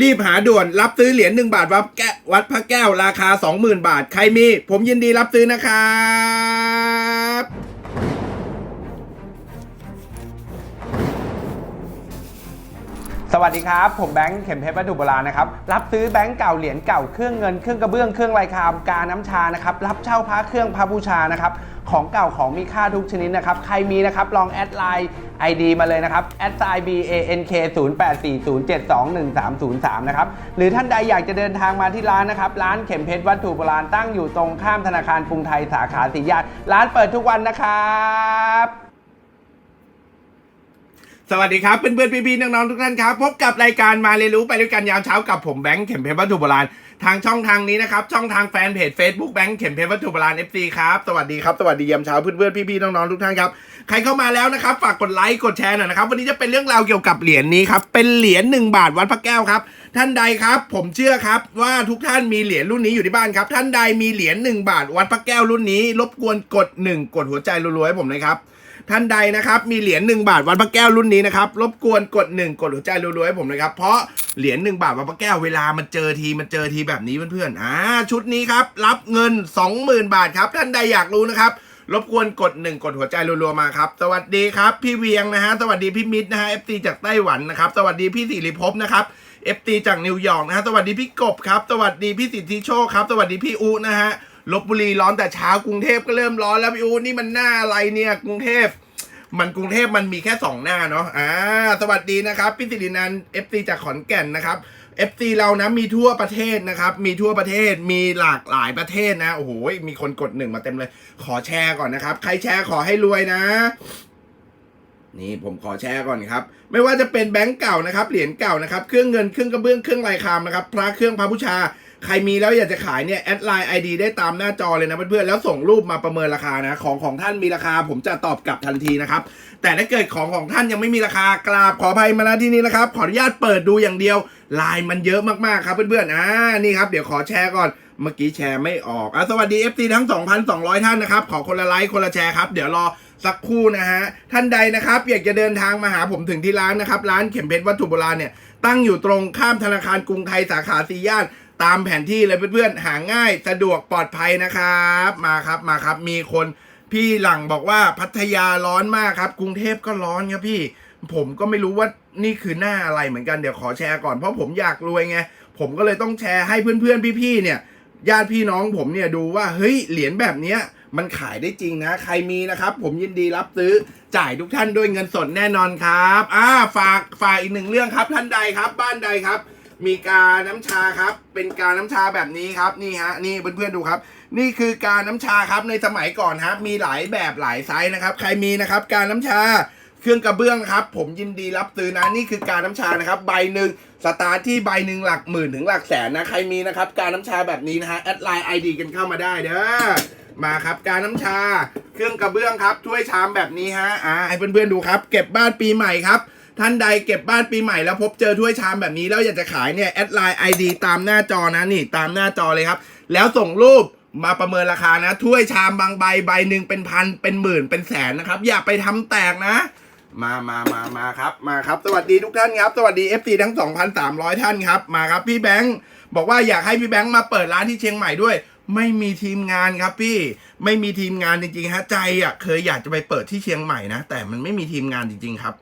รีบหาด่วนรับซื้อเหรียญหนึ่งบาทวัดแก้วัดพระแก้วราคา 20,000 บาท ใครมี ผมยินดีรับซื้อนะครับสวัสดีครับ ผมแบงค์เข็มเพชรวัตถุโบราณนะครับ รับซื้อแบงค์เก่าเหรียญเก่าเครื่องเงินเครื่องกระเบื้องเครื่องลายคามกาน้ำชานะครับ รับเช่าพระเครื่องพระบูชานะครับ ของเก่าของมีค่าทุกชนิดนะครับ ใครมีนะครับ ลองแอดไลน์ ID มาเลยนะครับแอดไซน์ B A N K 0 8 4 0 7 2 1 3 0 3 นะครับ หรือท่านใดอยากจะเดินทางมาที่ร้านนะครับ ร้านเข็มเพชรวัตถุโบราณตั้งอยู่ตรงข้ามธนาคารกรุงไทยสาขาสีย่านร้านเปิดทุกวันนะครับสวัสดีครับเพื่อนๆพี่ๆน้องๆทุกท่านครับ พบกับรายการมาเรียนรู้ไปด้วยกันยามเช้ากับผมแบงค์เข็มเพชรวัตถุโบราณ ทางช่องทางนี้นะครับ ช่องทางแฟนเพจ Facebook แบงค์เข็มเพชรวัตถุโบราณ FC ครับ สวัสดีครับ สวัสดียามเช้าเพื่อนๆ พี่ๆ น้องๆ ทุกท่านครับ ใครเข้ามาแล้วนะครับ ฝากกดไลค์ กดแชร์หน่อยนะครับ วันนี้จะเป็นเรื่องราวเกี่ยวกับเหรียญนี้ครับ เป็นเหรียญ1บาทวัดพระแก้วครับ ท่านใดครับ ผมเชื่อครับว่าทุกท่านมีเหรียญรุ่นนี้อยู่ที่บ้านครับ ท่านใดมีเหรียญ1บาท วัดพระแก้วรุ่นนี้ รบกวนกด 1 กดหัวใจรัวๆให้ผมเลยครับท่านใดนะครับมีเหรียญ1บาทวัดพระแก้วรุ่นนี้นะครับรบกวนกด 1 กดหัวใจรัวๆให้ผมนะครับ เพราะเหรียญ1บาทวัดพระแก้วเวลามันเจอทีมันเจอทีแบบนี้เพื่อนๆอ่าชุดนี้ครับรับเงิน 20,000 บาทครับ ท่านใดอยากรู้นะครับรบกวนกด 1 กดหัวใจรัวๆมาครับ สวัสดีครับ พี่เวียงนะฮะสวัสดีพี่มิตรนะฮะ FT จากไต้หวันนะครับ สวัสดีพี่สิริภพนะครับ FT จากนิวยอร์กนะฮะสวัสดีพี่กบครับ สวัสดีพี่สิทธิโชคครับ สวัสดีพี่อูนะฮะลบบุรีร้อนแต่เช้ากรุงเทพก็เริ่มร้อนแล้วพี่อูนี่มันหน้าอะไรเนี่ยกรุงเทพมันกรุงเทพมันมีแค่สองหน้าเนาะอ่าสวัสดีนะครับพี่สิรินันท์ FC จากขอนแก่นนะครับ FC เรานะมีทั่วประเทศนะครับ มีทั่วประเทศมีหลากหลายประเทศนะโอ้โหมีคนกดหนึ่งมาเต็มเลย ขอแชร์ก่อนนะครับ ใครแชร์ขอให้รวยนะ นี่ผมขอแชร์ก่อนครับ ไม่ว่าจะเป็นแบงก์เก่านะครับ เหรียญเก่านะครับ เครื่องเงิน เครื่องกระเบื้อง เครื่องลายคามนะครับ พระเครื่องพระบูชา ใครมีแล้วอยากจะขายเนี่ย แอดไลน์ ID ได้ตามหน้าจอเลยนะเพื่อนๆ แล้วส่งรูปมาประเมินราคานะ ของของท่านมีราคา ผมจะตอบกลับทันทีนะครับ แต่ถ้าเกิดของของท่านยังไม่มีราคากราบขออภัยมาณที่นี้นะครับ ขออนุญาตเปิดดูอย่างเดียว ลายมันเยอะมากๆครับเพื่อนๆ อ่า นี่ครับ เดี๋ยวขอแชร์ก่อนเมื่อกี้แชร์ไม่ออกอะสวัสดี FC ทั้ง 2,200 ท่านนะครับ ขอคนละไลค์ คนละแชร์ครับ เดี๋ยวรอ สักครู่นะฮะ ท่านใดนะครับอยากจะเดินทางมาหาผมถึงที่ร้านนะครับ ร้านเข็มเพชรวัตถุโบราณเนี่ยตั้งอยู่ตรงข้ามธนาคารกรุงไทยสาขาสีย่านตามแผนที่เลยเพื่อนๆ หาง่ายสะดวกปลอดภัยนะครับ มาครับมาครับมีคนพี่หลังบอกว่าพัทยาร้อนมากครับ กรุงเทพก็ร้อนครับพี่ ผมก็ไม่รู้ว่านี่คือหน้าอะไรเหมือนกันเดี๋ยวขอแชร์ก่อนเพราะผมอยากรวยไงผมก็เลยต้องแชร์ให้เพื่อนๆพี่ๆเนี่ยญาติพี่น้องผมเนี่ยดูว่าเฮ้ยเหรียญแบบเนี้ย มันขายได้จริงนะ ใครมีนะครับ ผมยินดีรับซื้อจ่ายทุกท่านด้วยเงินสดแน่นอนครับอ่าฝากฝากอีกหนึ่งเรื่องครับ ท่านใดครับ บ้านใดครับ มีกาน้ำชาครับ เป็นกาน้ำชาแบบนี้ครับนี่ฮะนี่เพื่อนๆดูครับ นี่คือกาน้ำชาครับในสมัยก่อนครับ มีหลายแบบหลายไซส์นะครับ ใครมีนะครับ กาน้ำชาเครื่องกระเบื้องครับ ผมยินดีรับซื้อนะนี่คือการน้ำชานะครับ ใบหนึ่งสตาร์ทที่ใบหนึ่งหลักหมื่นถึงหลักแสนนะ ใครมีนะครับ การน้ำชาแบบนี้นะฮะแอดไลน์ไอดีกันเข้ามาได้เด้อ มาครับการน้ำชา เครื่องกระเบื้องครับถ้วยชามแบบนี้ฮะอ่าให้เพื่อนๆดูครับ เก็บบ้านปีใหม่ครับ ท่านใดเก็บบ้านปีใหม่แล้วพบเจอถ้วยชามแบบนี้แล้วอยากจะขายเนี่ยแอดไลน์ไอดีตามหน้าจอนะนี่ตามหน้าจอเลยครับ แล้วส่งรูปมาประเมินราคานะ ถ้วยชามบางใบใบหนึ่งเป็นพันเป็นหมื่นเป็นแสนนะครับ อย่าไปทำแตกนะ มามามามาครับมาครับ สวัสดีทุกท่านครับ สวัสดี FC ทั้ง 2,300 ท่านครับ มาครับพี่แบงค์บอกว่าอยากให้พี่แบงค์มาเปิดร้านที่เชียงใหม่ด้วย ไม่มีทีมงานครับพี่ ไม่มีทีมงานจริงๆฮะใจอะเคยอยากจะไปเปิดที่เชียงใหม่นะ แต่มันไม่มีทีมงานจริง ๆครับ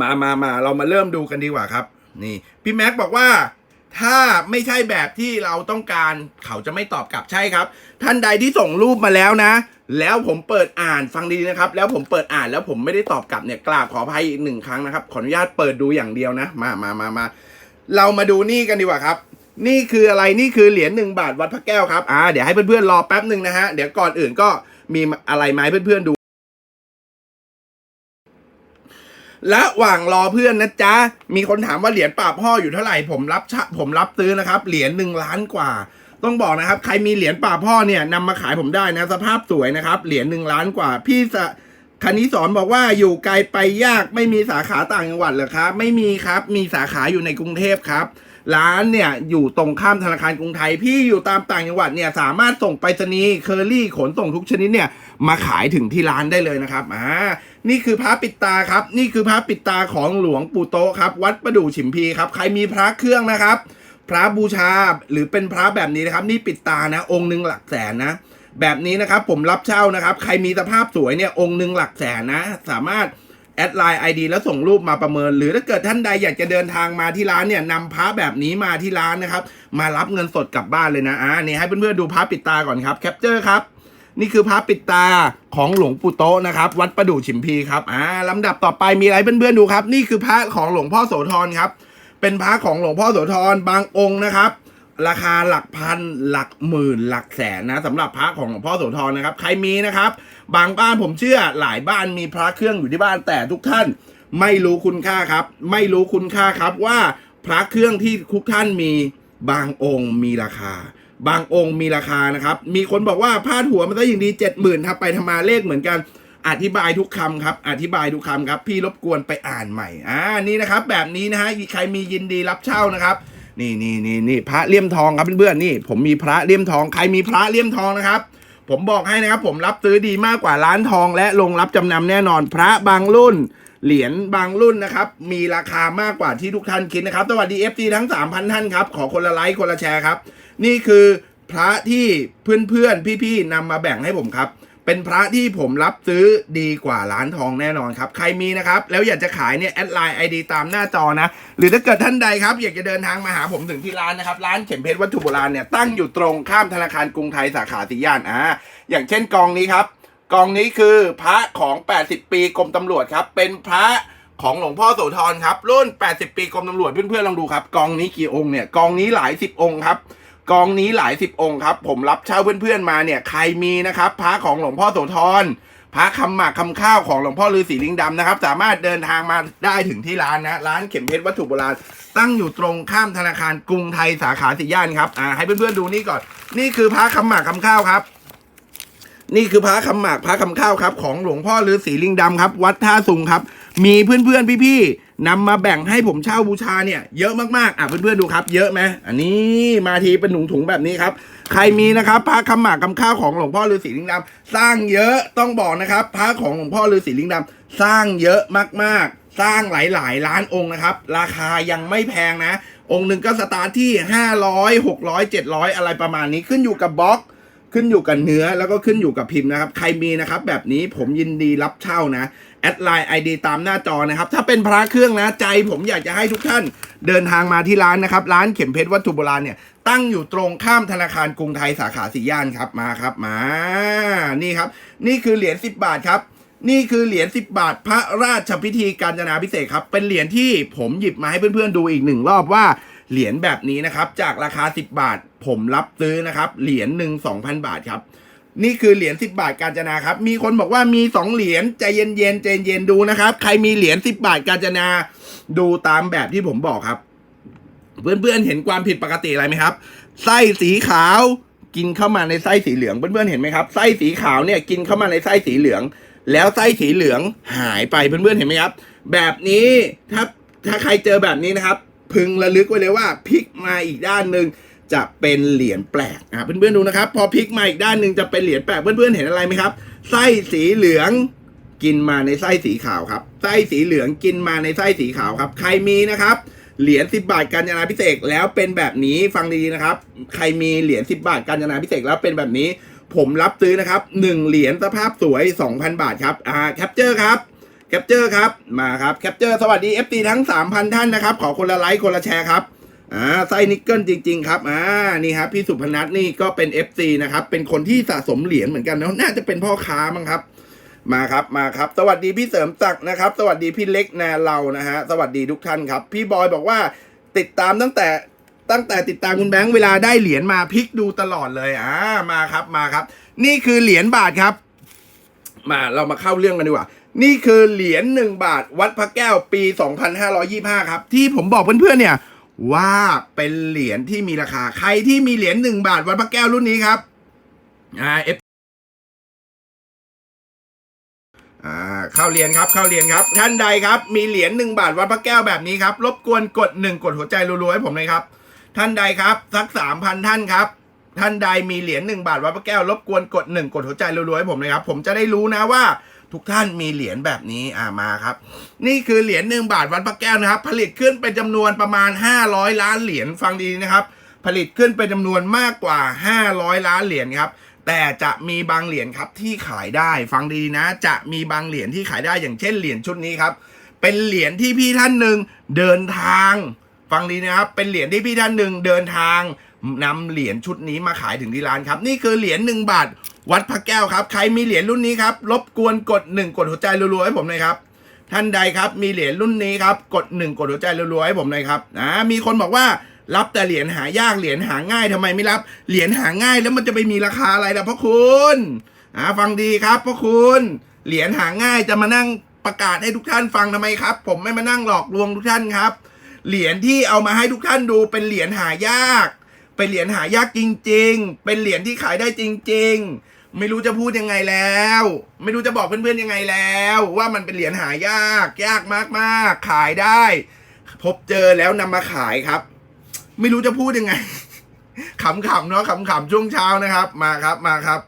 มามามาเรามาเริ่มดูกันดีกว่าครับ นี่ พี่แม็กบอกว่าถ้าไม่ใช่แบบที่เราต้องการเขาจะไม่ตอบกลับใช่ครับ ท่านใดที่ส่งรูปมาแล้วนะ แล้วผมเปิดอ่านฟังดีนะครับ แล้วผมเปิดอ่านแล้วผมไม่ได้ตอบกลับเนี่ยกราบขออภัยอีกหนึ่งครั้งนะครับ ขออนุญาตเปิดดูอย่างเดียวนะ มามามามาเรามาดูนี่กันดีกว่าครับ นี่คืออะไรนี่คือเหรียญหนึ่งบาทวัดพระแก้วครับอ่าเดี๋ยวให้เพื่อนๆรอแป๊บหนึ่งนะฮะเดี๋ยวก่อนอื่นก็มีอะไรมาให้เพื่อนๆดูระหว่างรอเพื่อนนะจ๊ะ มีคนถามว่าเหรียญป่าบพ่ออยู่เท่าไหร่ ผมรับผมรับซื้อนะครับ เหรียญหนึ่งล้านกว่า ต้องบอกนะครับ ใครมีเหรียญป่าบพ่อเนี่ยนำมาขายผมได้นะ สภาพสวยนะครับ เหรียญหนึ่งล้านกว่า พี่สะคณิสอนบอกว่าอยู่ไกลไปยากไม่มีสาขาต่างจังหวัดเหรอครับ ไม่มีครับ มีสาขาอยู่ในกรุงเทพครับ ร้านเนี่ยอยู่ตรงข้ามธนาคารกรุงไทย พี่อยู่ตามต่างจังหวัดเนี่ยสามารถส่งไปรษณีย์เคอรี่ขนส่งทุกชนิดเนี่ยมาขายถึงที่ร้านได้เลยนะครับอ่านี่คือพระปิดตาครับ นี่คือพระปิดตาของหลวงปู่โตครับ วัดประดู่ฉิมพีครับ ใครมีพระเครื่องนะครับ พระบูชาหรือเป็นพระแบบนี้นะครับ นี่ปิดตานะ องค์หนึ่งหลักแสนนะ แบบนี้นะครับผมรับเช่านะครับ ใครมีสภาพสวยเนี่ยองค์หนึ่งหลักแสนนะ สามารถ แอดไลน์ ID แล้วส่งรูปมาประเมิน หรือถ้าเกิดท่านใดอยากจะเดินทางมาที่ร้านเนี่ยนำพระแบบนี้มาที่ร้านนะครับ มารับเงินสดกลับบ้านเลยนะอ่านี่ให้เพื่อนๆดูพระปิดตาก่อนครับแคปเจอร์ครับนี่คือพระปิดตาของหลวงปู่โตนะครับ วัดประดู่ฉิมพีครับอ่าลำดับต่อไปมีอะไรเพื่อนๆดูครับ นี่คือพระของหลวงพ่อโสธรครับ เป็นพระของหลวงพ่อโสธรบางองค์นะครับ ราคาหลักพันหลักหมื่นหลักแสนนะสำหรับพระของหลวงพ่อโสธรนะครับ ใครมีนะครับ บางบ้านผมเชื่อหลายบ้านมีพระเครื่องอยู่ที่บ้านแต่ทุกท่านไม่รู้คุณค่าครับ ไม่รู้คุณค่าครับว่าพระเครื่องที่ทุกท่านมีบางองค์มีราคา บางองค์มีราคานะครับ มีคนบอกว่าพาดหัวมันซะอย่างดีเจ็ดหมื่นทับไปทำมาเลขเหมือนกัน อธิบายทุกคำครับ อธิบายทุกคำครับ พี่รบกวนไปอ่านใหม่อ่านี่นะครับ แบบนี้นะฮะใครมียินดีรับเช่านะครับ นี่นี่นี่นี่พระเลี่ยมทองครับเพื่อนๆนี่ ผมมีพระเลี่ยมทองใครมีพระเลี่ยมทองนะครับ ผมบอกให้นะครับ ผมรับซื้อดีมากกว่าร้านทอง และลงรับจำนำแน่นอนพระบางรุ่น เหรียญบางรุ่นนะครับ มีราคามากกว่าที่ทุกท่านคิดนะครับ สวัสดี FT ทั้ง 3,000 ท่านครับ ขอคนละไลค์คนละแชร์ครับ นี่คือพระที่เพื่อนๆพี่ๆนำมาแบ่งให้ผมครับ เป็นพระที่ผมรับซื้อดีกว่าร้านทองแน่นอนครับ ใครมีนะครับ แล้วอยากจะขายเนี่ยแอดไลน์ไอดีตามหน้าจอนะ หรือถ้าเกิดท่านใดครับ อยากจะเดินทางมาหาผมถึงที่ร้านนะครับ ร้านเข็มเพชรวัตถุโบราณเนี่ยตั้งอยู่ตรงข้ามธนาคารกรุงไทยสาขาสีย่านอ่าอย่างเช่นกองนี้ครับ กองนี้คือพระของ 80 ปีกรมตำรวจครับ เป็นพระของหลวงพ่อโสธรครับรุ่น 80 ปีกรมตำรวจเพื่อนๆลองดูครับกองนี้กี่องค์เนี่ยกองนี้หลายสิบองค์ครับ กองนี้หลายสิบองค์ครับ ผมรับเช่าเพื่อนๆมาเนี่ยใครมีนะครับพระของหลวงพ่อโสธรพระคำหมากคำข้าวของหลวงพ่อฤาษีลิงดำนะครับ สามารถเดินทางมาได้ถึงที่ร้านนะ ร้านเข็มเพชรวัตถุโบราณตั้งอยู่ตรงข้ามธนาคารกรุงไทยสาขาสี่ย่านครับอ่าให้เพื่อนๆดูนี่ก่อน นี่คือพระคำหมากคำข้าวครับ นี่คือพระคำหมากพระคำข้าวครับ ของหลวงพ่อฤาษีลิงดำครับ วัดท่าสุงครับ มีเพื่อนๆพี่ๆ นำมาแบ่งให้ผมเช่าบูชาเนี่ยเยอะมากๆ อะเพื่อนๆดูครับ เยอะไหมอันนี้มาทีเป็นถุงๆแบบนี้ครับ ใครมีนะครับพระคำหมากคำข้าวของหลวงพ่อฤาษีลิงดำสร้างเยอะต้องบอกนะครับพระของหลวงพ่อฤาษีลิงดำสร้างเยอะมากๆ สร้างหลายๆ ล้านองค์นะครับ ราคายังไม่แพงนะ องค์หนึ่งก็สตาร์ทที่ 500 600 700 อะไรประมาณนี้ขึ้นอยู่กับบล็อกขึ้นอยู่กับเนื้อแล้วก็ขึ้นอยู่กับพิมพ์นะครับ ใครมีนะครับแบบนี้ผมยินดีรับเช่านะ แอดไลน์ไอดีตามหน้าจอนะครับ ถ้าเป็นพระเครื่องนะใจผมอยากจะให้ทุกท่านเดินทางมาที่ร้านนะครับ ร้านเข็มเพชรวัตถุโบราณเนี่ย ตั้งอยู่ตรงข้ามธนาคารกรุงไทยสาขาสี่ย่านครับมาครับมา นี่ครับ นี่คือเหรียญ10 บาทครับ นี่คือเหรียญ10 บาท พระราชพิธีการจนาพิเศษครับ เป็นเหรียญที่ผมหยิบมาให้เพื่อนๆดูอีกหนึ่งรอบว่าเหรียญแบบนี้นะครับ จากราคา 10 บาท ผมรับซื้อนะครับเหรียญหนึ่ง2,000 บาทครับ นี่คือเหรียญ10 บาทกาญจนาครับ มีคนบอกว่ามี2เหรียญใจเย็นๆใจเย็นๆดูนะครับ ใครมีเหรียญ10 บาทกาญจนา ดูตามแบบที่ผมบอกครับ เพื่อนๆเห็นความผิดปกติอะไรไหมครับ ไส้สีขาวกินเข้ามาในไส้สีเหลืองเพื่อนๆเห็นไหมครับไส้สีขาวเนี่ยกินเข้ามาในไส้สีเหลือง แล้วไส้สีเหลืองหายไปเพื่อนๆเห็นไหมครับ แบบนี้ถ้าถ้าใครเจอแบบนี้นะครับ พึงระลึกไว้เลยว่าพลิกมาอีกด้านหนึ่ง จะเป็นเหรียญแปลกอะเพื่อนๆดูนะครับ พอพลิกมาอีกด้านหนึ่งจะเป็นเหรียญแปลกเพื่อนๆเห็นอะไรไหมครับ ไส้สีเหลืองกินมาในไส้สีขาวครับไส้สีเหลืองกินมาในไส้สีขาวครับ ใครมีนะครับเหรียญ10บาทการจนาพิเศษแล้วเป็นแบบนี้ฟังดีๆนะครับ ใครมีเหรียญ10บาทการจนาพิเศษแล้วเป็นแบบนี้ ผมรับซื้อนะครับ1เหรียญสภาพสวย 2,000 บาทครับอ่าแคปเจอร์ครับแคปเจอร์ครับมาครับแคปเจอร์สวัสดี FT ทั้ง 3,000 ท่านนะครับ ขอคนละไลค์คนละแชร์ครับ อ่าไส้นิกเกิลจริง ๆ ครับอ่านี่ครับพี่สุพนัทนี่ก็เป็น FC นะครับ เป็นคนที่สะสมเหรียญเหมือนกันนะน่าจะเป็นพ่อค้ามั้งครับ มาครับมาครับ สวัสดีพี่เสริมศักดิ์นะครับ สวัสดีพี่เล็กนาเรานะฮะสวัสดีทุกท่านครับ พี่บอยบอกว่าติดตามตั้งแต่ตั้งแต่ติดตามคุณแบงค์เวลาได้เหรียญมาพลิกดูตลอดเลยอ่ามาครับมาครับ นี่คือเหรียญบาทครับ มาเรามาเข้าเรื่องกันดีกว่านี่คือเหรียญหนึ่งบาท วัดพระแก้วปี 2525 ครับ ที่ผมบอกเพื่อนๆเนี่ย ว่าเป็นเหรียญที่มีราคา ใครที่มีเหรียญหนึ่งบาท วัดพระแก้วรุ่นนี้ครับอ่าเอฟอ่าเข้าเรียนครับเข้าเรียนครับ ท่านใดครับ มีเหรียญหนึ่งบาทวัดพระแก้วแบบนี้ครับ รบกวนกดหนึ่งกดหัวใจรัวๆให้ผมเลยครับ ท่านใดครับสักสามพันท่านครับ ท่านใดมีเหรียญหนึ่งบาทวัดพระแก้วรบกวนกดหนึ่งกดหัวใจรัวๆให้ผมเลยครับ ผมจะได้รู้นะว่า ทุกท่านมีเหรียญแบบนี้อ่ามาครับ นี่คือเหรียญหนึ่งบาทวัดพระแก้วนะครับ ผลิตขึ้นเป็นจำนวนประมาณ 500 ล้านเหรียญฟังดีนะครับ ผลิตขึ้นเป็นจำนวนมากกว่า 500 ล้านเหรียญครับแต่จะมีบางเหรียญครับที่ขายได้ฟังดีนะ จะมีบางเหรียญที่ขายได้อย่างเช่นเหรียญชุดนี้ครับ เป็นเหรียญที่พี่ท่านหนึ่งเดินทาง ฟังดีนะครับ เป็นเหรียญที่พี่ท่านหนึ่งเดินทางนำเหรียญชุดนี้มาขายถึงที่ร้านครับ นี่คือเหรียญหนึ่งบาท วัดพระแก้วครับ ใครมีเหรียญรุ่นนี้ครับ รบกวนกดหนึ่งกดหัวใจรัวๆให้ผมหน่อยครับ ท่านใดครับมีเหรียญรุ่นนี้ครับ กดหนึ่งกดหัวใจรัวๆให้ผมหน่อยครับนะมีคนบอกว่ารับแต่เหรียญหายากเหรียญหาง่ายทำไมไม่รับ เหรียญหาง่ายแล้วมันจะไปมีราคาอะไรล่ะพ่อคุณอ่าฟังดีครับพ่อคุณ เหรียญหาง่ายจะมานั่งประกาศให้ทุกท่านฟังทำไมครับ ผมไม่มานั่งหลอกลวงทุกท่านครับ เหรียญที่เอามาให้ทุกท่านดูเป็นเหรียญหายาก เป็นเหรียญหายากจริง ๆ เป็นเหรียญที่ขายได้จริง ๆ ไม่รู้จะพูดยังไงแล้ว ไม่รู้จะบอกเพื่อนๆยังไงแล้ว ว่ามันเป็นเหรียญหายาก ยากมากๆ ขายได้ พบเจอแล้วนำมาขายครับ ไม่รู้จะพูดยังไงขำๆเนาะขำๆช่วงเช้านะครับ มาครับมาครับ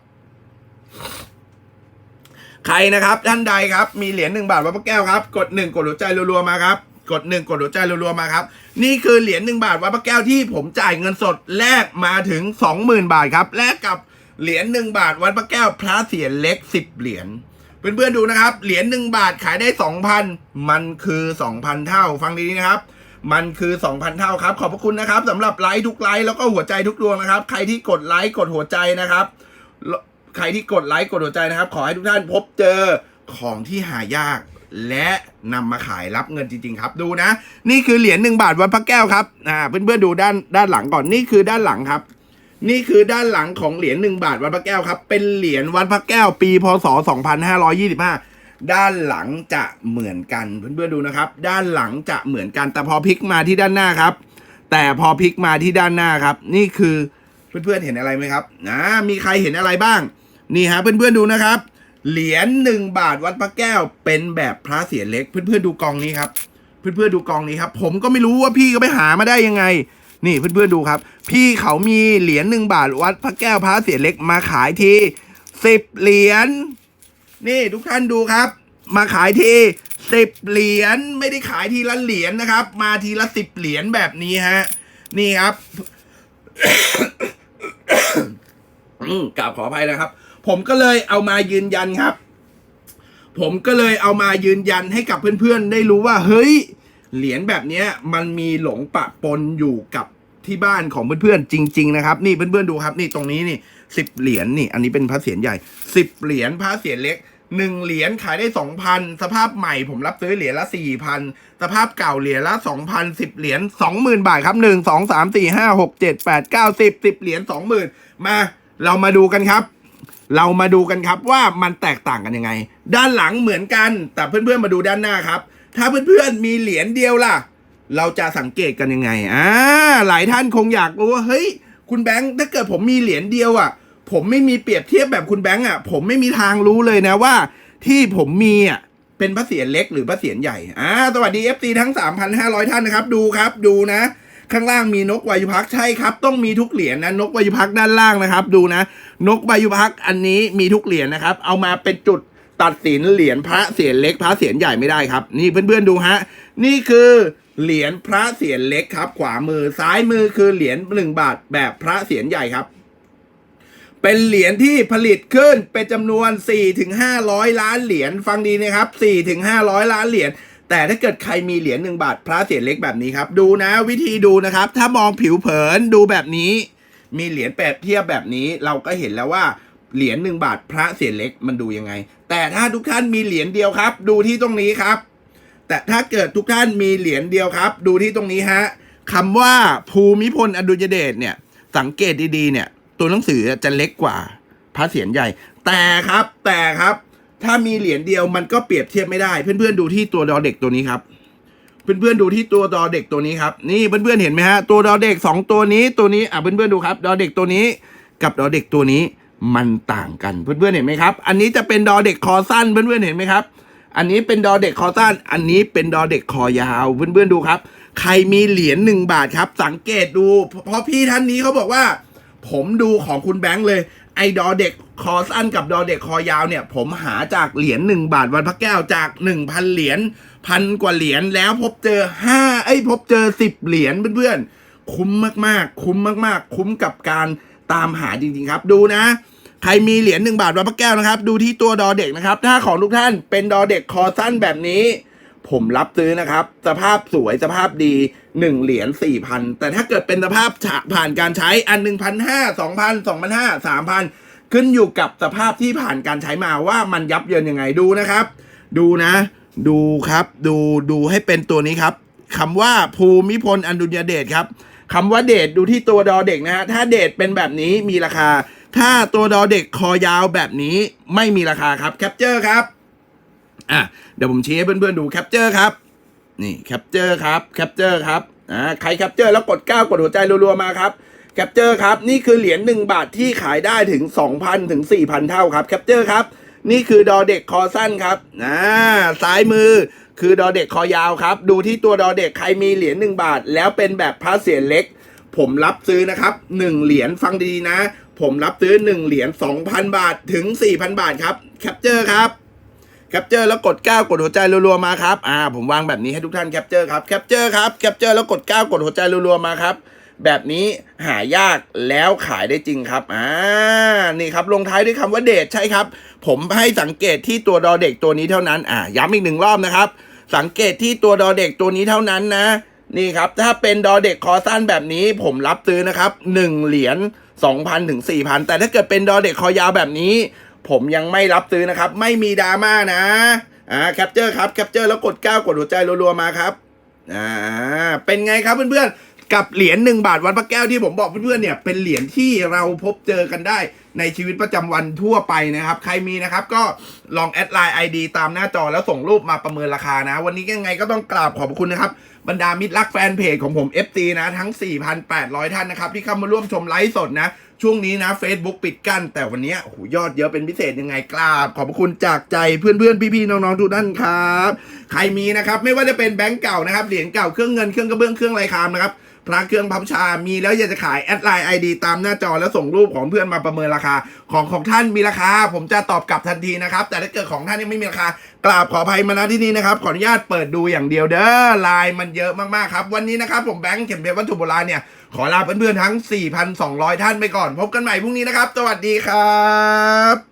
ใครนะครับ ท่านใดครับ มีเหรียญหนึ่งบาทวัดพระแก้วครับ กดหนึ่งกดหัวใจรัวๆมาครับกดหนึ่งกดหัวใจรัวๆมาครับ นี่คือเหรียญหนึ่งบาทวัดพระแก้วที่ผมจ่ายเงินสดแลกมาถึงสองหมื่นบาทครับแลกกับ เหรียญหนึ่งบาทวัดพระแก้วพระเสียรเล็กสิบเหรียญเพื่อนๆดูนะครับ เหรียญหนึ่งบาทขายได้สองพันมันคือสองพันเท่า ฟังดีๆนะครับ มันคือ2,000เท่าครับ ขอบพระคุณนะครับสำหรับไลค์ทุกไลค์แล้วก็หัวใจทุกดวงนะครับ ใครที่กดไลค์กดหัวใจนะครับ ใครที่กดไลค์กดหัวใจนะครับ ขอให้ทุกท่านพบเจอของที่หายากและนำมาขายรับเงินจริง ๆ ครับดูนะ นี่คือเหรียญหนึ่งบาทวัดพระแก้วครับอ่าเพื่อนๆดูด้านด้านหลังก่อนนี่คือด้านหลังครับ นี่คือด้านหลังของเหรียญหนึ่งบาทวัดพระแก้วครับ เป็นเหรียญวัดพระแก้วปีพศ 2525 ด้านหลังจะเหมือนกันเพื่อนๆดูนะครับ ด้านหลังจะเหมือนกันแต่พอพลิกมาที่ด้านหน้าครับ แต่พอพลิกมาที่ด้านหน้าครับ นี่คือเพื่อนๆเห็นอะไรไหมครับนะมีใครเห็นอะไรบ้าง นี่ฮะเพื่อนๆดูนะครับ เหรียญหนึ่งบาทวัดพระแก้ว เป็นแบบพระเสียรเล็ก เพื่อนๆดูกองนี้ครับ เพื่อนๆดูกองนี้ครับ ผมก็ไม่รู้ว่าพี่ก็ไปหามาได้ยังไง นี่เพื่อนๆดูครับ พี่เขามีเหรียญหนึ่งบาทวัดพระแก้วพระเสียรเล็กมาขายทีสิบเหรียญนี่ทุกท่านดูครับ มาขายทีสิบเหรียญไม่ได้ขายทีละเหรียญนะครับ มาทีละสิบเหรียญแบบนี้ฮะนี่ครับกราบขออภัยนะครับ ผมก็เลยเอามายืนยันครับ ผมก็เลยเอามายืนยันให้กับเพื่อนๆ ได้รู้ว่า เฮ้ย เหรียญแบบนี้มันมีหลงปะปนอยู่กับที่บ้านของเพื่อนๆจริง ๆ นะครับ นี่เพื่อนๆดูครับ นี่ตรงนี้นี่สิบเหรียญนี่ อันนี้เป็นพระเศียรใหญ่สิบเหรียญพระเศียรเล็กหนึ่งเหรียญขายได้สองพันสภาพใหม่ผมรับซื้อเหรียญละสี่พันสภาพเก่าเหรียญละสองพันสิบเหรียญสองหมื่นบาทครับหนึ่งสองสามสี่ห้าหกเจ็ดแปดเก้าสิบสิบเหรียญสองหมื่นมาเรามาดูกันครับ เรามาดูกันครับว่ามันแตกต่างกันยังไง ด้านหลังเหมือนกัน แต่เพื่อนๆมาดูด้านหน้าครับ ถ้าเพื่อนๆมีเหรียญเดียวล่ะ เราจะสังเกตกันยังไงอ่าหลายท่านคงอยากรู้ว่าเฮ้ย คุณแบงค์ถ้าเกิดผมมีเหรียญเดียวอะ ผมไม่มีเปรียบเทียบแบบคุณแบงค์อะ ผมไม่มีทางรู้เลยนะว่า ที่ผมมีอะเป็นพระเศียรเล็กหรือพระเศียรใหญ่อ่าสวัสดี FC ทั้ง 3,500 ท่านนะครับ ดูครับดูนะข้างล่างมีนกวายุพักใช่ครับ ต้องมีทุกเหรียญนะนกวายุพักด้านล่างนะครับ ดูนะ นกวายุพักอันนี้มีทุกเหรียญนะครับ เอามาเป็นจุด ตัดสินเหรียญพระเศียรเล็ก พระเศียรใหญ่ไม่ได้ครับ นี่เพื่อนๆดูฮะ นี่คือเหรียญพระเศียรเล็กครับ ขวามือซ้ายมือคือเหรียญหนึ่งบาทแบบพระเศียรใหญ่ครับ เป็นเหรียญที่ผลิตขึ้นเป็นจำนวน4ถึง500 ล้านเหรียญฟังดีนะครับ4ถึง500 ล้านเหรียญแต่ถ้าเกิดใครมีเหรียญหนึ่งบาทพระเศียรเล็กแบบนี้ครับ ดูนะวิธีดูนะครับ ถ้ามองผิวเผินดูแบบนี้ มีเหรียญแปรเทียบแบบนี้เราก็เห็นแล้วว่า เหรียญหนึ่งบาทพระเศียรเล็กมันดูยังไง แต่ถ้าทุกท่านมีเหรียญเดียวครับ ดูที่ตรงนี้ครับ แต่ถ้าเกิดทุกท่านมีเหรียญเดียวครับ ดูที่ตรงนี้ฮะคำว่าภูมิพลอดุลยเดชเนี่ยสังเกตดีๆเนี่ย ตัวหนังสือจะเล็กกว่าพระเศียรใหญ่ แต่ครับแต่ครับ ถ้ามีเหรียญเดียวมันก็เปรียบเทียบไม่ได้ เพื่อนๆดูที่ตัวดอเด็กตัวนี้ครับ เพื่อนๆดูที่ตัวดอเด็กตัวนี้ครับนี่เพื่อนๆเห็นไหมฮะตัวดอเด็กสองตัวนี้ตัวนี้อะเพื่อนๆดูครับ ดอเด็กตัวนี้ กับดอเด็กตัวนี้ มันต่างกันเพื่อนๆเห็นไหมครับ อันนี้จะเป็นดอเด็กคอสั้นเพื่อนๆเห็นไหมครับ อันนี้เป็นดอเด็กคอสั้น อันนี้เป็นดอเด็กคอยาวเพื่อนๆดูครับ ใครมีเหรียญหนึ่งบาทครับ สังเกตดูเพราะพี่ท่านนี้เขาบอกว่า ผมดูของคุณแบงค์เลย ไอ้ดอเด็กคอสั้นกับดอเด็กคอยาวเนี่ย ผมหาจากเหรียญหนึ่งบาทวันพระแก้วจากหนึ่งพันเหรียญพันกว่าเหรียญแล้วพบเจอห้าไอ้พบเจอสิบเหรียญเพื่อนๆคุ้มมากๆ คุ้มมากๆ คุ้มกับการ ตามหาจริง ๆ ครับ ดูนะ ใครมีเหรียญหนึ่งบาทวัดพระแก้วนะครับ ดูที่ตัวดอเด็กนะครับ ถ้าของทุกท่านเป็นดอเด็กคอสั้นแบบนี้ ผมรับซื้อนะครับ สภาพสวยสภาพดีหนึ่งเหรียญสี่พันแต่ถ้าเกิดเป็นสภาพผ่านการใช้อันหนึ่งพันห้าสองพันสองพันห้าสามพันขึ้นอยู่กับสภาพที่ผ่านการใช้มาว่ามันยับเยินยังไงดูนะครับ ดูนะ ดูครับ ดูดูให้เป็นตัวนี้ครับคำว่าภูมิพลอดุลยเดชครับ คำว่าเดชดูที่ตัวดอเด็กนะฮะถ้าเดชเป็นแบบนี้มีราคา ถ้าตัวดอเด็กคอยาวแบบนี้ไม่มีราคาครับแคปเจอร์ครับอะเดี๋ยวผมชี้ให้เพื่อนๆดูแคปเจอร์ครับนี่แคปเจอร์ครับแคปเจอร์ครับอ่าใครแคปเจอร์แล้วกด9กดหัวใจรัวๆมาครับแคปเจอร์ครับนี่คือเหรียญ1บาทที่ขายได้ถึง 2,000ถึง4,000 เท่าครับแคปเจอร์ครับ นี่คือดอเด็กคอสั้นครับอ่าซ้ายมือคือดอเด็กคอยาวครับ ดูที่ตัวดอเด็กใครมีเหรียญ1บาท แล้วเป็นแบบพระเสียรเล็ก ผมรับซื้อนะครับ1เหรียญฟังดีๆนะ ผมรับซื้อ1เหรียญ2,000บาทถึง4,000บาทครับแคปเจอร์ครับแคปเจอร์แล้วกด 9 กดหัวใจรัวๆมาครับ อ่า ผมวางแบบนี้ให้ทุกท่านแคปเจอร์ครับ แคปเจอร์ครับ แคปเจอร์แล้วกด 9 กดหัวใจรัวๆมาครับ แบบนี้หายากแล้วขายได้จริงครับ อ่า นี่ครับ ลงท้ายด้วยคำว่าเดทใช่ครับ ผมให้สังเกตที่ตัวดอเด็กตัวนี้เท่านั้น อ่า ย้ำอีกหนึ่งรอบนะครับ สังเกตที่ตัวดอเด็กตัวนี้เท่านั้นนะ นี่ครับ ถ้าเป็นดอเด็กคอสั้นแบบนี้ ผมรับซื้อนะครับ1เหรียญ2,000ถึง4,000 แต่ถ้าเกิดเป็นดอเด็กคอยาวแบบนี้ ผมยังไม่รับซื้อนะครับ ไม่มีดราม่านะ อ่า แคปเจอร์ครับ แคปเจอร์แล้วกด 9 กดหัวใจรัวๆมาครับ อ่า เป็นไงครับเพื่อนๆ กับเหรียญหนึ่งบาทวัดพระแก้วที่ผมบอกเพื่อนๆเนี่ยเป็นเหรียญที่เราพบเจอกันได้ในชีวิตประจำวันทั่วไปนะครับ ใครมีนะครับก็ลองแอดไลน์ ID ตามหน้าจอแล้วส่งรูปมาประเมินราคานะ วันนี้ยังไงก็ต้องกราบขอบคุณนะครับ บรรดามิตรรักแฟนเพจของผม FT นะ ทั้ง 4,800 ท่านนะครับ ที่เข้ามาร่วมชมไลฟ์สดนะ ช่วงนี้นะ Facebook ปิดกั้น แต่วันนี้ยโอ้โหยอดเยอะเป็นพิเศษยังไงกราบ ขอบพระคุณจากใจเพื่อนๆพี่ๆน้องๆทุกท่านครับ ใครมีนะครับไม่ว่าจะเป็นแบงก์เก่านะครับเหรียญเก่าเครื่องเงินเครื่องกระเบื้องเครื่องไรคามนะครับ พระเครื่องพับชา มีแล้วอยากจะขายแอดไลน์ไอดีตามหน้าจอแล้วส่งรูปของเพื่อนมาประเมินราคา ของของท่านมีราคา ผมจะตอบกลับทันทีนะครับ แต่ถ้าเกิดของท่านยังไม่มีราคากราบขออภัยมาณที่นี้นะครับ ขออนุญาตเปิดดูอย่างเดียวเด้อไลน์มันเยอะมากๆครับ วันนี้นะครับผมแบงค์เข็มเพชรวัตถุโบราณเนี่ยขอลาเพื่อนๆทั้ง 4,200 ท่านไปก่อน พบกันใหม่พรุ่งนี้นะครับ สวัสดีครับ